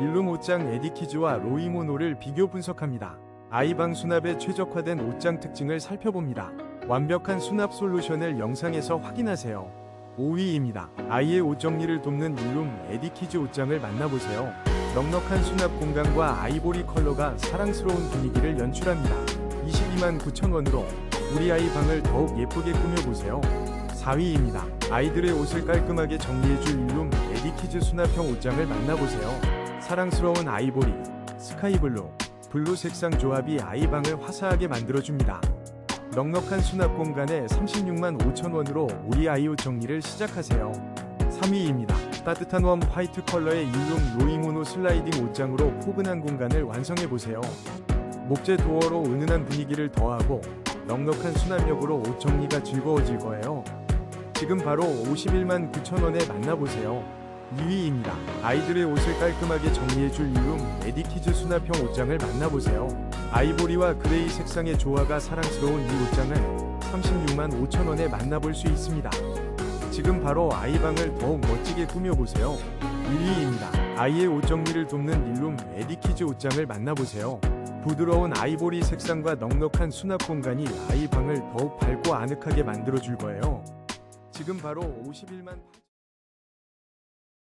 일룸 옷장 에디키즈와 로이모노를 비교 분석합니다. 아이방 수납에 최적화된 옷장 특징을 살펴봅니다. 완벽한 수납 솔루션을 영상에서 확인하세요. 5위입니다. 아이의 옷 정리를 돕는 일룸 에디키즈 옷장을 만나보세요. 넉넉한 수납 공간과 아이보리 컬러가 사랑스러운 분위기를 연출합니다. 22만 9천원으로 우리 아이 방을 더욱 예쁘게 꾸며보세요. 4위입니다. 아이들의 옷을 깔끔하게 정리해줄 일룸 에디키즈 수납형 옷장을 만나보세요. 사랑스러운 아이보리, 스카이블루, 블루 색상 조합이 아이방을 화사하게 만들어줍니다. 넉넉한 수납 공간에 36만 5천원으로 우리 아이 옷 정리를 시작하세요. 3위입니다. 따뜻한 웜 화이트 컬러의 일룸 로이모노 슬라이딩 옷장으로 포근한 공간을 완성해보세요. 목재 도어로 은은한 분위기를 더하고 넉넉한 수납력으로 옷 정리가 즐거워질 거예요. 지금 바로 51만 9천원에 만나보세요. 2위입니다. 아이들의 옷을 깔끔하게 정리해줄 일룸 에디키즈 수납형 옷장을 만나보세요. 아이보리와 그레이 색상의 조화가 사랑스러운 이 옷장은 36만 5천원에 만나볼 수 있습니다. 지금 바로 아이방을 더욱 멋지게 꾸며보세요. 1위입니다. 아이의 옷 정리를 돕는 일룸 에디키즈 옷장을 만나보세요. 부드러운 아이보리 색상과 넉넉한 수납 공간이 아이 방을 더욱 밝고 아늑하게 만들어줄 거예요. 지금 바로 51만